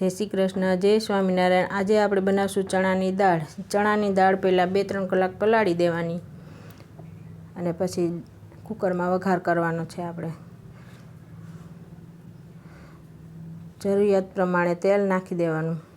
જય શ્રી કૃષ્ણ, જય સ્વામિનારાયણ. આજે આપણે બનાવશું ચણાની દાળ. ચણાની દાળ પહેલાં બે ત્રણ કલાક પલાળી દેવાની અને પછી કુકરમાં વઘાર કરવાનો છે આપણે. જરૂરિયાત પ્રમાણે તેલ નાખી દેવાનું.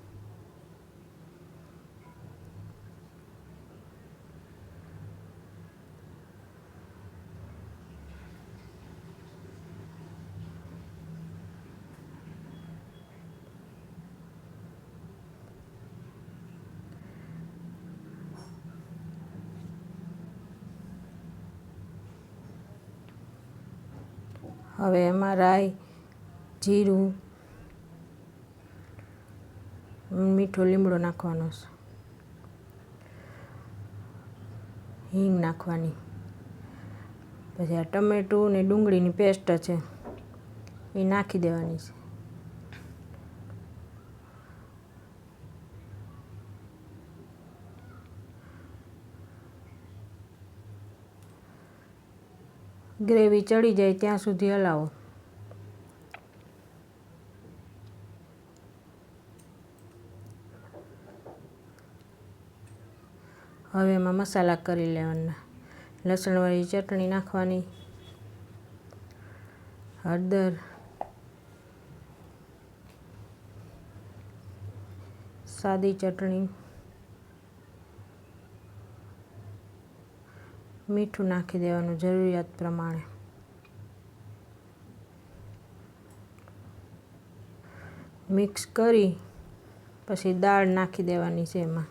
હવે એમાં રાઈ જીરું મીઠો લીમડો નાખવાનો છે હિંગ નાખવાની પછી આ ટમેટું ને ડુંગળીની પેસ્ટ છે એ નાખી દેવાની છે ગ્રેવી ચડી જાય ત્યાં સુધી હલાવો. હવે એમાં મસાલા કરી લેવાના. લસણવાળી ચટણી નાખવાની. હળદર. સાદી ચટણી. મીઠું નાખી દેવાનું જરૂરિયાત પ્રમાણે. મિક્સ કરી, પછી દાળ નાખી દેવાની છે એમાં.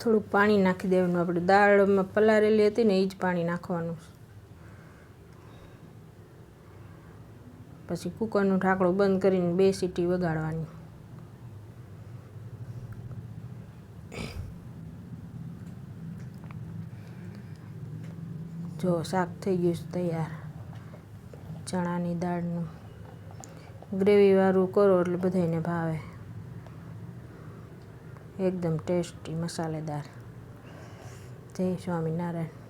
થોડુંક પાણી નાખી દેવાનું. આપણે દાળમાં પલાળેલી હતી ને એ જ પાણી નાખવાનું. પછી કુકરનું ઢાંકણું બંધ કરીને બે સીટી વગાડવાની. જો શાક થઈ ગયું છે તૈયાર. ચણાની દાળનું ગ્રેવીવાળું કરો એટલે બધાને ભાવે. એકદમ ટેસ્ટી મસાલેદાર. જય સ્વામિનારાયણ.